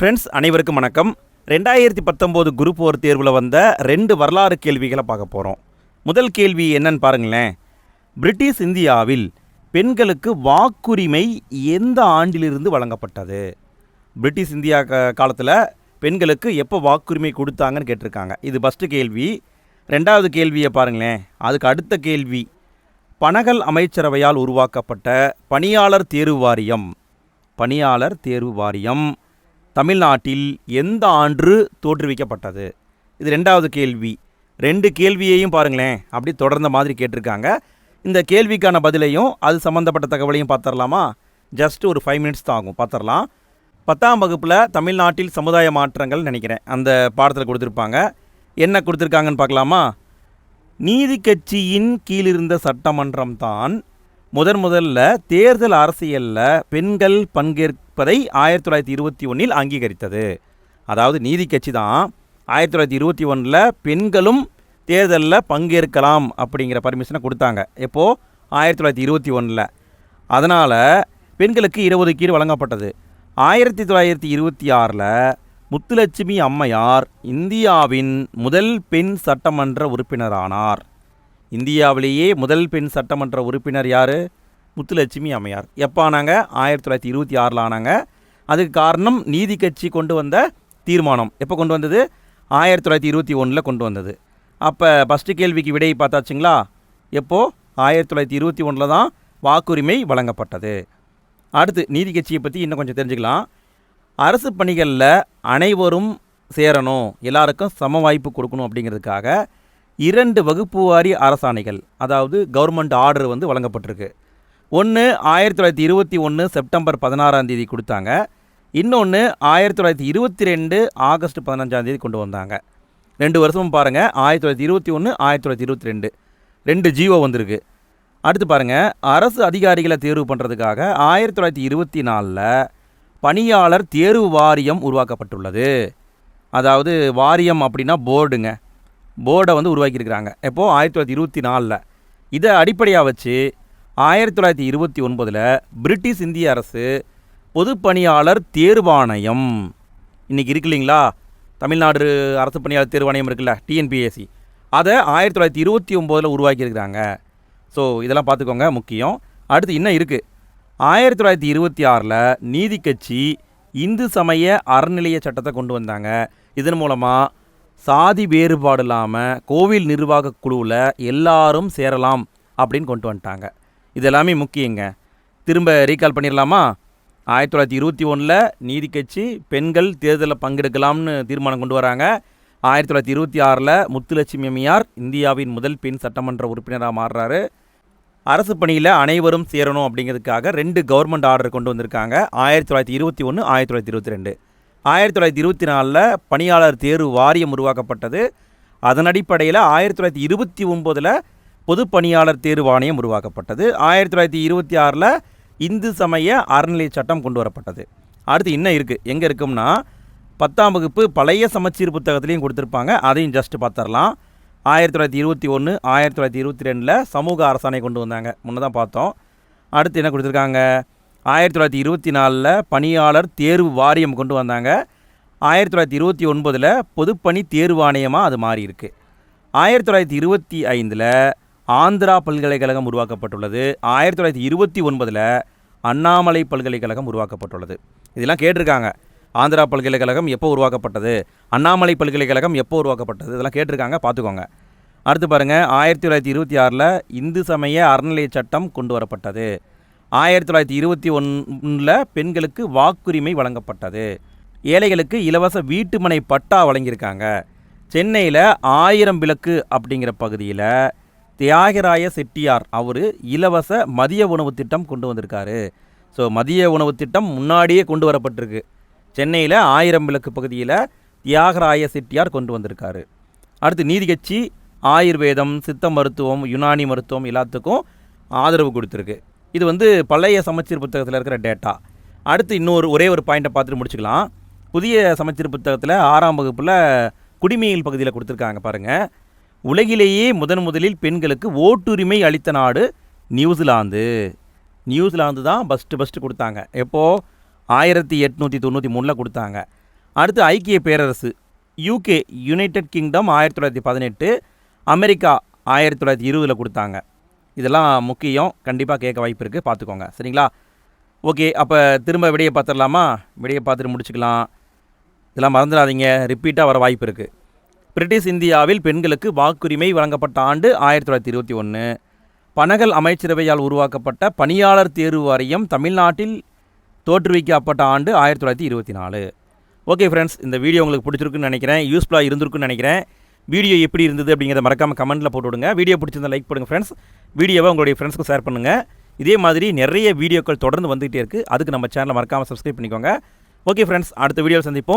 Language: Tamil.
ஃப்ரெண்ட்ஸ் அனைவருக்கும் வணக்கம். ரெண்டாயிரத்தி பத்தொம்போது குரூப் ஒரு தேர்வில் வந்த ரெண்டு வரலாறு கேள்விகளை பார்க்க போகிறோம் முதல் கேள்வி என்னன்னு பாருங்களேன். பிரிட்டிஷ் இந்தியாவில் பெண்களுக்கு வாக்குரிமை எந்த ஆண்டிலிருந்து வழங்கப்பட்டது? பிரிட்டிஷ் இந்தியா காலத்தில் பெண்களுக்கு எப்போ வாக்குரிமை கொடுத்தாங்கன்னு கேட்டிருக்காங்க. இது ஃபஸ்ட்டு கேள்வி. ரெண்டாவது கேள்வியை பாருங்களேன். அதுக்கு அடுத்த கேள்வி. பனகல் அமைச்சரவையால் உருவாக்கப்பட்ட பணியாளர் தேர்வு வாரியம். பணியாளர் தேர்வு வாரியம். தமிழ்நாட்டில் எந்த ஆண்டு தோற்றுவிக்கப்பட்டது? இது ரெண்டாவது கேள்வி. ரெண்டு கேள்வியையும் பாருங்களேன். அப்படி தொடர்ந்த மாதிரி கேட்டிருக்காங்க. இந்த கேள்விக்கான பதிலையும் அது சம்மந்தப்பட்ட தகவலையும் பார்த்துடலாமா ஜஸ்ட் ஒரு ஃபைவ் மினிட்ஸ் தான் ஆகும். பார்த்துடலாம் பத்தாம் வகுப்பில் தமிழ்நாட்டில் சமுதாய மாற்றங்கள் நினைக்கிறேன். அந்த பாடத்தில் கொடுத்துருப்பாங்க. என்ன கொடுத்துருக்காங்கன்னு பார்க்கலாமா? நீதி கட்சியின் கீழிருந்த சட்டமன்றம் தான் முதன் முதல்ல தேர்தல் அரசியலில் பெண்கள் பங்கேற்க இருப்பதை ஆயிரத்தி தொள்ளாயிரத்தி இருபத்தி ஒன்றில் அங்கீகரித்தது. அதாவது நீதி கட்சி தான் ஆயிரத்தி தொள்ளாயிரத்தி இருபத்தி ஒன்றில் பெண்களும் தேர்தலில் பங்கேற்கலாம் அப்படிங்கிற பர்மிஷனை கொடுத்தாங்க. எப்போது ஆயிரத்தி தொள்ளாயிரத்தி இருபத்தி ஒன்றில் அதனால் பெண்களுக்கு இடஒதுக்கீடு வழங்கப்பட்டது. ஆயிரத்தி தொள்ளாயிரத்தி இருபத்தி ஆறில் முத்துலட்சுமி அம்மையார் இந்தியாவின் முதல் பெண் சட்டமன்ற உறுப்பினரானார். இந்தியாவிலேயே முதல் பெண் சட்டமன்ற உறுப்பினர் யார்? முத்துலட்சுமி அம்மையார். எப்போ ஆனாங்க? ஆயிரத்தி தொள்ளாயிரத்தி இருபத்தி ஆறில் ஆனாங்க. அதுக்கு காரணம் நீதி கட்சி கொண்டு வந்த தீர்மானம். எப்போ கொண்டு வந்தது? ஆயிரத்தி தொள்ளாயிரத்தி இருபத்தி ஒன்றில் கொண்டு வந்தது. அப்போ ஃபஸ்ட்டு கேள்விக்கு விடை பார்த்தாச்சுங்களா? எப்போது ஆயிரத்தி தொள்ளாயிரத்தி இருபத்தி ஒன்றில் தான் வாக்குரிமை வழங்கப்பட்டது. அடுத்து நீதி கட்சியை பற்றி இன்னும் கொஞ்சம் தெரிஞ்சுக்கலாம். அரசு பணிகளில் அனைவரும் சேரணும். எல்லாருக்கும் சம வாய்ப்பு கொடுக்கணும் அப்படிங்கிறதுக்காக இரண்டு வகுப்பு வாரி அரசாணைகள் அதாவது கவர்மெண்ட் ஆர்டர் வந்து வழங்கப்பட்டிருக்கு. ஒன்று ஆயிரத்தி தொள்ளாயிரத்தி இருபத்தி ஒன்று செப்டம்பர் பதினாறாம் தேதி கொடுத்தாங்க. இன்னொன்று ஆயிரத்தி தொள்ளாயிரத்தி இருபத்தி ரெண்டு ஆகஸ்ட் பதினஞ்சாம் தேதி கொண்டு வந்தாங்க. ரெண்டு வருஷமும் பாருங்கள் ஆயிரத்தி தொள்ளாயிரத்தி இருபத்தி ஒன்று ஆயிரத்தி தொள்ளாயிரத்தி இருபத்தி ரெண்டு. ரெண்டு ஜீவோ வந்திருக்கு. அடுத்து பாருங்கள் அரசு அதிகாரிகளை தேர்வு பண்ணுறதுக்காக ஆயிரத்தி தொள்ளாயிரத்தி இருபத்தி நாலில் பணியாளர் தேர்வு வாரியம் உருவாக்கப்பட்டுள்ளது. அதாவது வாரியம் அப்படின்னா போர்டுங்க. போர்டை வந்து உருவாக்கியிருக்கிறாங்க. எப்போது ஆயிரத்தி தொள்ளாயிரத்தி இருபத்தி நாலில். இதை அடிப்படையாக வச்சு ஆயிரத்தி தொள்ளாயிரத்தி இருபத்தி ஒன்பதில் பிரிட்டிஷ் இந்திய அரசு பொதுப்பணியாளர் தேர்வாணையம். இன்றைக்கி இருக்கு இல்லைங்களா? தமிழ்நாடு அரசு பணியாளர் தேர்வாணையம் இருக்குல்ல டிஎன்பிஎஸ்சி அதை ஆயிரத்தி தொள்ளாயிரத்தி இருபத்தி ஒம்போதில் உருவாக்கியிருக்கிறாங்க. ஸோ இதெல்லாம் பார்த்துக்கோங்க முக்கியம். அடுத்து இன்னும் இருக்குது ஆயிரத்தி தொள்ளாயிரத்தி இருபத்தி ஆறில் நீதி கட்சி இந்து சமய அறநிலைய சட்டத்தை கொண்டு வந்தாங்க. இதன் மூலமாக சாதி வேறுபாடு இல்லாமல் கோவில் நிர்வாக குழுவில் எல்லாரும் சேரலாம் அப்படின்னு கொண்டு வந்துட்டாங்க. இது எல்லாமே முக்கியங்க. திரும்ப ரீகால் பண்ணிடலாமா ஆயிரத்தி தொள்ளாயிரத்தி இருபத்தி ஒன்றில் நீதி கட்சி பெண்கள் தேர்தலில் பங்கெடுக்கலாம்னு தீர்மானம் கொண்டு வராங்க. ஆயிரத்தி தொள்ளாயிரத்தி இருபத்தி ஆறில் முத்துலட்சுமி அம்மையார் இந்தியாவின் முதல் பெண் சட்டமன்ற உறுப்பினராக மாறுறாரு. அரசு பணியில் அனைவரும் சேரணும் அப்படிங்கிறதுக்காக ரெண்டு கவர்மெண்ட் ஆர்டர் கொண்டு வந்திருக்காங்க. ஆயிரத்தி தொள்ளாயிரத்தி இருபத்தி ஒன்று ஆயிரத்தி தொள்ளாயிரத்தி இருபத்தி ரெண்டு. ஆயிரத்தி தொள்ளாயிரத்தி இருபத்தி நாலில் பணியாளர் தேர்வு வாரியம் உருவாக்கப்பட்டது. அதன் அடிப்படையில் ஆயிரத்தி தொள்ளாயிரத்தி இருபத்தி ஒம்போதில் பொது பணியாளர் தேர்வு ஆணையம் உருவாக்கப்பட்டது. ஆயிரத்தி தொள்ளாயிரத்தி இருபத்தி ஆறில் இந்து சமய அறநிலைய சட்டம் கொண்டு வரப்பட்டது. அடுத்து இன்னும் இருக்குது எங்கே இருக்கும்னா பத்தாம் வகுப்பு பழைய சமச்சீர் புத்தகத்துலேயும் கொடுத்துருப்பாங்க. அதையும் ஜஸ்ட் பார்த்துடலாம். ஆயிரத்தி தொள்ளாயிரத்தி இருபத்தி ஒன்று ஆயிரத்தி தொள்ளாயிரத்தி இருபத்தி ரெண்டில் சமூக அரசாணை கொண்டு வந்தாங்க. முன்னே தான் பார்த்தோம். அடுத்து என்ன கொடுத்துருக்காங்க? ஆயிரத்தி தொள்ளாயிரத்தி இருபத்தி நாலில் பணியாளர் தேர்வு வாரியம் கொண்டு வந்தாங்க. ஆயிரத்தி தொள்ளாயிரத்தி இருபத்தி ஒன்பதில் பொதுப்பணி தேர்வு ஆணையமாக அது மாறியிருக்கு. ஆயிரத்தி தொள்ளாயிரத்தி இருபத்தி ஐந்தில் ஆந்திரா பல்கலைக்கழகம் உருவாக்கப்பட்டுள்ளது. ஆயிரத்தி தொள்ளாயிரத்தி இருபத்தி ஒன்பதில் அண்ணாமலை பல்கலைக்கழகம் உருவாக்கப்பட்டுள்ளது. இதெல்லாம் கேட்டிருக்காங்க. ஆந்திரா பல்கலைக்கழகம் எப்போ உருவாக்கப்பட்டது? அண்ணாமலை பல்கலைக்கழகம் எப்போ உருவாக்கப்பட்டது? இதெல்லாம் கேட்டிருக்காங்க. பார்த்துக்கோங்க. அடுத்து பாருங்கள் ஆயிரத்தி தொள்ளாயிரத்தி இருபத்தி ஆறில் இந்து சமய அறநிலைய சட்டம் கொண்டு வரப்பட்டது. ஆயிரத்தி தொள்ளாயிரத்தி இருபத்தி ஒன்றில் பெண்களுக்கு வாக்குரிமை வழங்கப்பட்டது. ஏழைகளுக்கு இலவச வீட்டுமனை பட்டா வழங்கியிருக்காங்க. சென்னையில் ஆயிரம் விளக்கு அப்படிங்கிற பகுதியில் தியாகராய செட்டியார் அவர் இலவச மதிய உணவு திட்டம் கொண்டு வந்திருக்காரு. ஸோ மதிய உணவு திட்டம் முன்னாடியே கொண்டு வரப்பட்டிருக்கு. சென்னையில் ஆயிரம் விளக்கு பகுதியில் தியாகராய செட்டியார் கொண்டு வந்திருக்காரு. அடுத்து நீதி கட்சி ஆயுர்வேதம் சித்த மருத்துவம் யுனானி மருத்துவம் எல்லாத்துக்கும் ஆதரவு கொடுத்துருக்கு. இது வந்து பழைய சமச்சீர் புத்தகத்தில் இருக்கிற டேட்டா அடுத்து இன்னொரு ஒரே ஒரு பாயிண்ட்டை பார்த்துட்டு முடிச்சுக்கலாம். புதிய சமச்சீர் புத்தகத்தில் ஆறாம் வகுப்பில் குடிமையில் பகுதியில் கொடுத்துருக்காங்க பாருங்கள் உலகிலேயே முதன் முதலில் பெண்களுக்கு ஓட்டுரிமை அளித்த நாடு நியூசிலாந்து. நியூசிலாந்து தான் ஃபஸ்ட்டு ஃபஸ்ட்டு கொடுத்தாங்க. எப்போது ஆயிரத்தி எட்நூற்றி தொண்ணூற்றி மூணில் கொடுத்தாங்க. அடுத்து ஐக்கிய பேரரசு. யூகே யுனைடெட் கிங்டம் ஆயிரத்தி தொள்ளாயிரத்தி பதினெட்டு அமெரிக்கா ஆயிரத்தி தொள்ளாயிரத்தி இருபதில் கொடுத்தாங்க. இதெல்லாம் முக்கியம். கண்டிப்பாக கேட்க வாய்ப்பு இருக்குது பார்த்துக்கோங்க. சரிங்களா? ஓகே அப்போ திரும்ப விடையை பார்த்துடலாமா? விடையை பார்த்துட்டு முடிச்சுக்கலாம். இதெல்லாம் மறந்துடாதீங்க. ரிப்பீட்டாக வர வாய்ப்பு இருக்குது பிரிட்டிஷ் இந்தியாவில் பெண்களுக்கு வாக்குரிமை வழங்கப்பட்ட ஆண்டு ஆயிரத்தி தொள்ளாயிரத்தி இருபத்தி ஒன்று பனகல் அமைச்சரவையால் உருவாக்கப்பட்ட பணியாளர் தேர்வு வாரியம் தமிழ்நாட்டில் தோற்றுவிக்கப்பட்ட ஆண்டு ஆயிரத்தி தொள்ளாயிரத்தி இருபத்தி நாலு. ஓகே ஃப்ரெண்ட்ஸ் இந்த வீடியோ உங்களுக்கு பிடிச்சிருக்குன்னு நினைக்கிறேன் யூஸ்ஃபுல்லாக இருந்திருக்குன்னு நினைக்கிறேன். வீடியோ எப்படி இருந்தது அப்படிங்கிறத மறக்காமல் கமெண்ட்டில் போட்டு விடுங்க. வீடியோ பிடிச்சிருந்தா லைக் பண்ணுங்கள் ஃப்ரெண்ட்ஸ் வீடியோவை உங்களுடைய ஃப்ரெண்ட்ஸ்க்கு ஷேர் பண்ணுங்கள் இதே மாதிரி நிறைய வீடியோக்கள் தொடர்ந்து வந்துகிட்டே இருக்குது அதுக்கு நம்ம சேனலை மறக்காமல் சப்ஸ்கிரைப் பண்ணிக்கோங்க. ஓகே ஃப்ரெண்ட்ஸ் அடுத்த வீடியோவில் சந்திப்போம்.